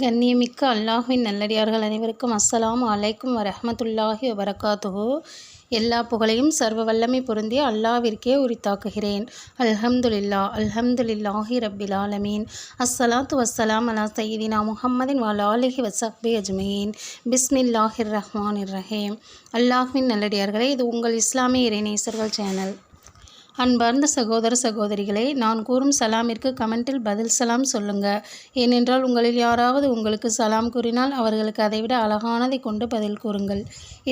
கண்ணியமிக்க அல்லாஹின் நல்லடியார்கள் அனைவருக்கும் அஸ்ஸலாம் அலைக்கும் வரஹ்மத்துல்லாஹி வபரகாத்துஹு. எல்லா புகழையும் சர்வ வல்லமை பொருந்திய அல்லாவிற்கே உரித்தாக்குகிறேன். அல்ஹம்துலில்லா அல்ஹம்துலில்லாஹி ரப்பில் ஆலமீன். அஸ்ஸலாத்து வஸ்ஸலாம் அலா சையீதினா முஹம்மதின் வலாலிஹி ஆலிஹி அஜ்மீன். பிஸ்மில்லாஹிர் ரஹ்மான் ரஹீம். அல்லாஹின் நல்லடியார்களே இது உங்கள் இஸ்லாமிய இறைநேசர்கள் சேனல். அன்பார்ந்த சகோதர சகோதரிகளே நான் கூறும் சலாமிற்கு கமெண்டில் பதில் சலாம் சொல்லுங்க. ஏனென்றால் உங்களில் யாராவது உங்களுக்கு சலாம் கூறினால் அவர்களுக்கு அதைவிட அழகானதை கொண்டு பதில் கூறுங்கள்.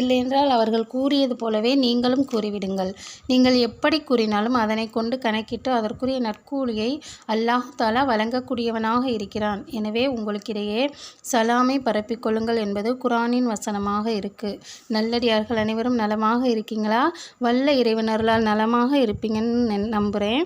இல்லையென்றால் அவர்கள் கூறியது போலவே நீங்களும் கூறிவிடுங்கள். நீங்கள் எப்படி கூறினாலும் அதனை கொண்டு கணக்கிட்டு அதற்குரிய நற்கூலியை அல்லாஹாலா வழங்கக்கூடியவனாக இருக்கிறான். எனவே உங்களுக்கிடையே சலாமை பரப்பிக்கொள்ளுங்கள் என்பது குரானின் வசனமாக இருக்கு. நல்லடியார்கள் அனைவரும் நலமாக இருக்கீங்களா? வல்ல இறைவனர்களால் நலமாக இருப்பீங்கன்னு நம்புகிறேன்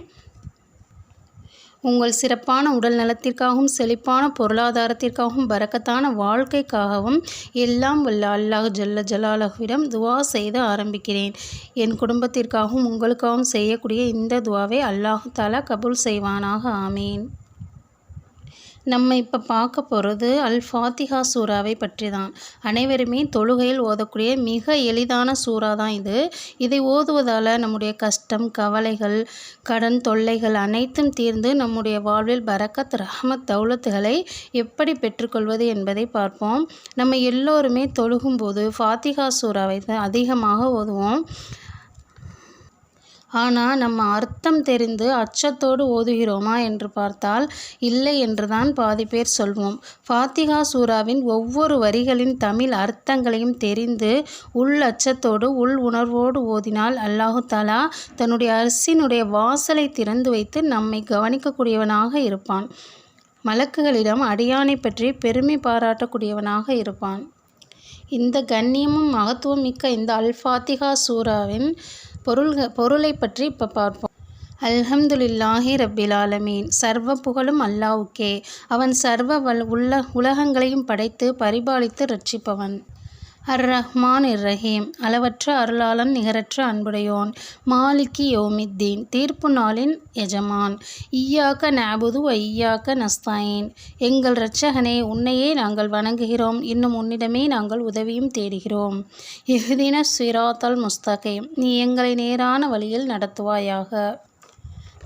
உங்கள் சிறப்பான உடல் நலத்திற்காகவும் செழிப்பான பொருளாதாரத்திற்காகவும் பறக்கத்தான வாழ்க்கைக்காகவும் எல்லாம் வல்ல அல்லாஹ் ஜல்ல ஜலாலஹுவிடம் துவா செய்து ஆரம்பிக்கிறேன். என் குடும்பத்திற்காகவும் உங்களுக்காகவும் செய்யக்கூடிய இந்த துவாவை அல்லாஹு தாலா கபூல் செய்வானாக. ஆமீன். நம்ம இப்போ பார்க்க போகிறது அல் ஃபாத்திஹா சூறாவை பற்றி தான் அனைவருமே தொழுகையில் ஓதக்கூடிய மிக எளிதான சூறா தான் இது. இதை ஓதுவதால் நம்முடைய கஷ்டம் கவலைகள் கடன் தொல்லைகள் அனைத்தும் தீர்ந்து நம்முடைய வாழ்வில் பரக்கத் ரஹமத் தௌலத்துகளை எப்படி பெற்றுக்கொள்வது என்பதை பார்ப்போம். நம்ம எல்லோருமே தொழுகும்போது ஃபாத்திஹா சூறாவை தான் அதிகமாக ஓதுவோம். ஆனால் நம்ம அர்த்தம் தெரிந்து அச்சத்தோடு ஓதுகிறோமா என்று பார்த்தால் இல்லை என்றுதான் பாதி பேர் சொல்வோம். ஃபாத்திகா சூராவின் ஒவ்வொரு வரிகளின் தமிழ் அர்த்தங்களையும் தெரிந்து உள் அச்சத்தோடு உள் உணர்வோடு ஓதினால் அல்லாஹு தாலா தன்னுடைய அரசினுடைய வாசலை திறந்து வைத்து நம்மை கவனிக்கக்கூடியவனாக இருப்பான். மலக்குகளிடம் அடியானை பற்றி பெருமை பாராட்டக்கூடியவனாக இருப்பான். இந்த கண்ணியமும் மகத்துவம் மிக்க இந்த அல் ஃபாத்திகா பொருள்க பொருளை பற்றி இப்போ பார்ப்போம். அல்ஹம்துலில்லாஹி ரப்பில் ஆலமீன். சர்வ புகழும் அல்லாவுக்கே அவன் சர்வ வல் உள்ள உலகங்களையும் படைத்து பரிபாலித்து ரட்சிப்பவன். அர் ரஹ்மான் இர் ரஹீம் அளவற்ற அருளாளன் நிகரற்ற அன்புடையோன். மாலிக்கி யோமித்தீன். தீர்ப்பு நாளின் எஜமான். ஈயாக்க நாபுது ஐயாக்க நஸ்தாயின். எங்கள் இரட்சகனே உன்னையே நாங்கள் வணங்குகிறோம். இன்னும் உன்னிடமே நாங்கள் உதவியும் தேடுகிறோம். இஹ்தின சிராத்தல் முஸ்தகேம். நீ எங்களை நேரான வழியில் நடத்துவாயாக.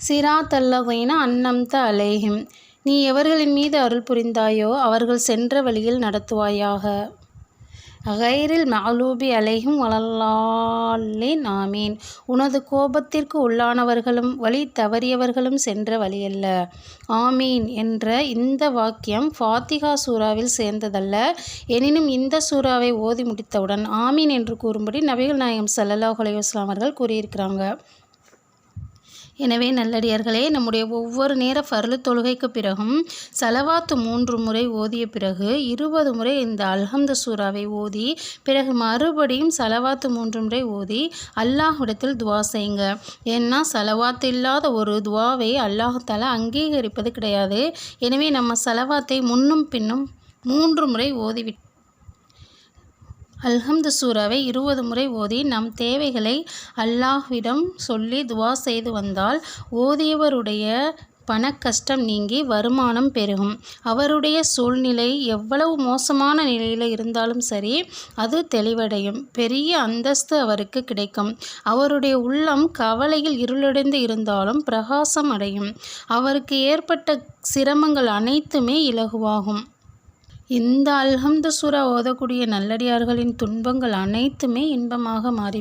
சிராத்தல்லவைன அன்னம்த அலேஹிம். நீ எவர்களின் மீது அருள் புரிந்தாயோ அவர்கள் சென்ற வழியில் நடத்துவாயாக. கைரில் மலூபி அலையும் வளல்லாலின் ஆமீன். உனது கோபத்திற்கு உள்ளானவர்களும் வழி தவறியவர்களும் சென்ற வழியல்ல. ஆமீன் என்ற இந்த வாக்கியம் ஃபாத்திகா சூறாவில் சேர்ந்ததல்ல. எனினும் இந்த சூறாவை ஓதி முடித்தவுடன் ஆமீன் என்று கூறும்படி நபிகள் நாயகம் சல்லல்லாஹ் அலைவாஸ்லாம் அவர்கள் கூறியிருக்கிறாங்க. எனவே நல்லடியார்களே நம்முடைய ஒவ்வொரு நேர ஃபர்லு தொழுகைக்கு பிறகும் செலவாத்து மூன்று முறை ஓதிய பிறகு இருபது முறை இந்த அல்ஹம்து சூறாவை ஓதி பிறகு மறுபடியும் செலவாத்து மூன்று முறை ஓதி அல்லாஹ்விடத்தில் துவா செய்யுங்க. ஏன்னா செலவாத்து இல்லாத ஒரு துவாவை அல்லாஹால அங்கீகரிப்பது கிடையாது. எனவே நம்ம செலவாத்தை முன்னும் பின்னும் மூன்று முறை ஓதிவிட்டு அல்ஹம்து சூறாவை இருபது முறை ஓதி நம் தேவைகளை அல்லாஹ்விடம் சொல்லி துவா செய்து வந்தால் ஓதியவருடைய பண கஷ்டம் நீங்கி வருமானம் பெருகும். அவருடைய சூழ்நிலை எவ்வளவு மோசமான நிலையில் இருந்தாலும் சரி அது தெளிவடையும். பெரிய அந்தஸ்து அவருக்கு கிடைக்கும். அவருடைய உள்ளம் கவலையில் இருளடைந்து இருந்தாலும் பிரகாசம் அடையும். அவருக்கு ஏற்பட்ட சிரமங்கள் அனைத்துமே இலகுவாகும். இந்த அல்ஹம்து சூரா ஓதக்கூடிய நல்லடியார்களின் துன்பங்கள் அனைத்துமே இன்பமாக மாறி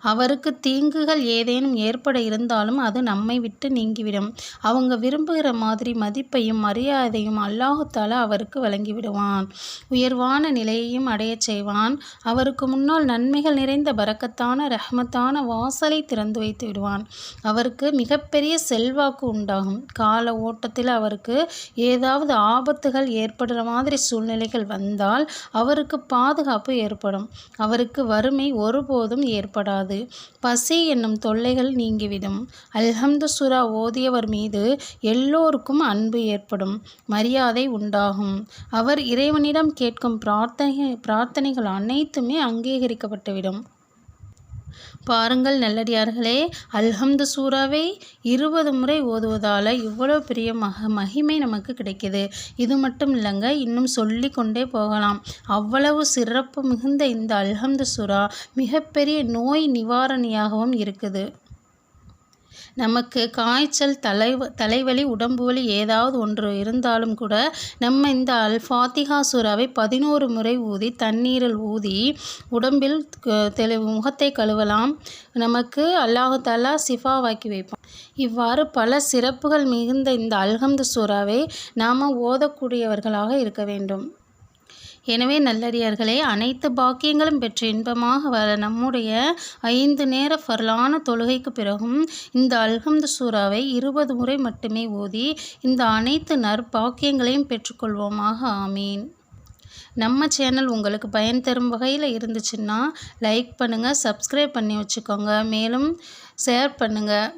அவருக்கு தீங்குகள் ஏதேனும் ஏற்பட இருந்தாலும் அது நம்மை விட்டு நீங்கிவிடும். அவங்க விரும்புகிற மாதிரி மதிப்பையும் மரியாதையும் அல்லாஹுத்தால அவருக்கு வழங்கிவிடுவான். உயர்வான நிலையையும் அடையச் செய்வான். அவருக்கு முன்னால் நன்மைகள் நிறைந்த பறக்கத்தான ரஹ்மத்தான வாசலை திறந்து வைத்து விடுவான். அவருக்கு மிகப்பெரிய செல்வாக்கு உண்டாகும். கால ஓட்டத்தில் அவருக்கு ஏதாவது ஆபத்துகள் ஏற்படுற மாதிரி சூழ்நிலைகள் வந்தால் அவருக்கு பாதுகாப்பு ஏற்படும். அவருக்கு வறுமை ஒருபோதும் ஏற்படாது. பசி என்னும் தொல்லைகள் நீங்கிவிடும். அல்ஹம்து சுரா ஓதியவர் மீது எல்லோருக்கும் அன்பு ஏற்படும். மரியாதை உண்டாகும். அவர் இறைவனிடம் கேட்கும் பிரார்த்தனை பிரார்த்தனைகள் அனைத்துமே அங்கீகரிக்கப்பட்டுவிடும். பாருங்கள் நல்லடியார்களே அல்ஹம்து சூறாவை இருபது முறை ஓதுவதால் இவ்வளோ பெரிய மக மகிமை நமக்கு கிடைக்கிது. இது மட்டும் இல்லைங்க இன்னும் சொல்லி கொண்டே போகலாம். அவ்வளவு சிறப்பு மிகுந்த இந்த அல்ஹம்து சூறா மிகப்பெரிய நோய் நிவாரணியாகவும் இருக்குது. நமக்கு காய்ச்சல் தலை தலைவலி உடம்பு வலி ஏதாவது ஒன்று இருந்தாலும் கூட நம்ம இந்த அல் ஃபாத்திகா சூறாவை பதினோரு முறை ஊதி தண்ணீரில் ஊதி உடம்பில் தெளி முகத்தை கழுவலாம். நமக்கு அல்லாஹு தாலா சிஃபாவாக்கி வைப்பான். இவ்வாறு பல சிறப்புகள் மிகுந்த இந்த அல்ஹம்து சூறாவை நாம் ஓதக்கூடியவர்களாக இருக்க வேண்டும். எனவே நல்லடியார்களே அனைத்து பாக்கியங்களும் பெற்று இன்பமாக வர நம்முடைய ஐந்து நேர ஃபர்லான தொழுகைக்கு பிறகும் இந்த அல்ஹம்து சூறாவை இருபது முறை மட்டுமே ஓதி இந்த அனைத்து நற்பாக்கியங்களையும் பெற்றுக்கொள்வோமாக. ஆமீன். நம்ம சேனல் உங்களுக்கு பயன் தரும் வகையில் இருந்துச்சுன்னா லைக் பண்ணுங்கள் சப்ஸ்கிரைப் பண்ணி வச்சுக்கோங்க. மேலும் ஷேர் பண்ணுங்கள்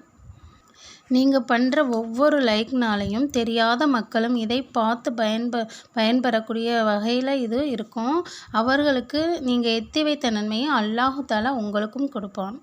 நீங்கள் பண்ணுற ஒவ்வொரு லைக்னாலையும் தெரியாத மக்களும் இதை பார்த்து பயன்ப பயன்பெறக்கூடிய வகையில் இது இருக்கும். அவர்களுக்கு நீங்கள் எத்தி வைத்த நன்மையை அல்லாஹு தாலா உங்களுக்கும் கொடுப்பான்.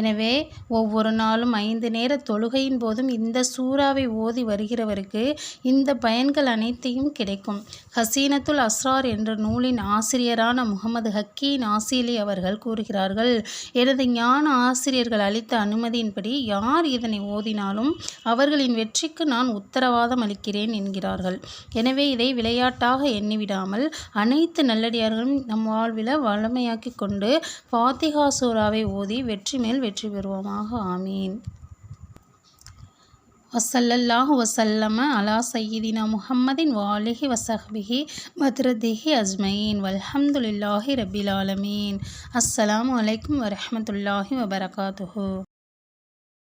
எனவே ஒவ்வொரு நாளும் ஐந்து நேர தொழுகையின் போதும் இந்த சூறாவை ஓதி வருகிறவருக்கு இந்த பயன்கள் அனைத்தையும் கிடைக்கும். ஹசீனத்துல் அஸ்ரார் என்ற நூலின் ஆசிரியரான முகமது ஹக்கி நாசிலி அவர்கள் கூறுகிறார்கள் எனது ஞான ஆசிரியர்கள் அளித்த அனுமதியின்படி யார் இதனை ஓதினாலும் அவர்களின் வெற்றிக்கு நான் உத்தரவாதம் அளிக்கிறேன் என்கிறார்கள். எனவே இதை விளையாட்டாக எண்ணிவிடாமல் அனைத்து நல்லடியார்களும் நம் வாழ்வில் வளமையாக்கி கொண்டு பாத்திகா சூறாவை ஓதி வெற்றி மேல் வெற்றி பெறுவோமாக. ஆமீன். வசல்லல்லாஹு வசல்லம அலா சையீதினா முஹம்மதின் வாலிஹி வசஹபிஹி பத்ரதிஹி அஜ்மயின். வல்ஹம்துலில்லாஹி ரபில் ஆலமீன். அஸ்ஸலாமு அலைக்கும் வரஹமத்துல்லாஹி வபரகாத்துஹு.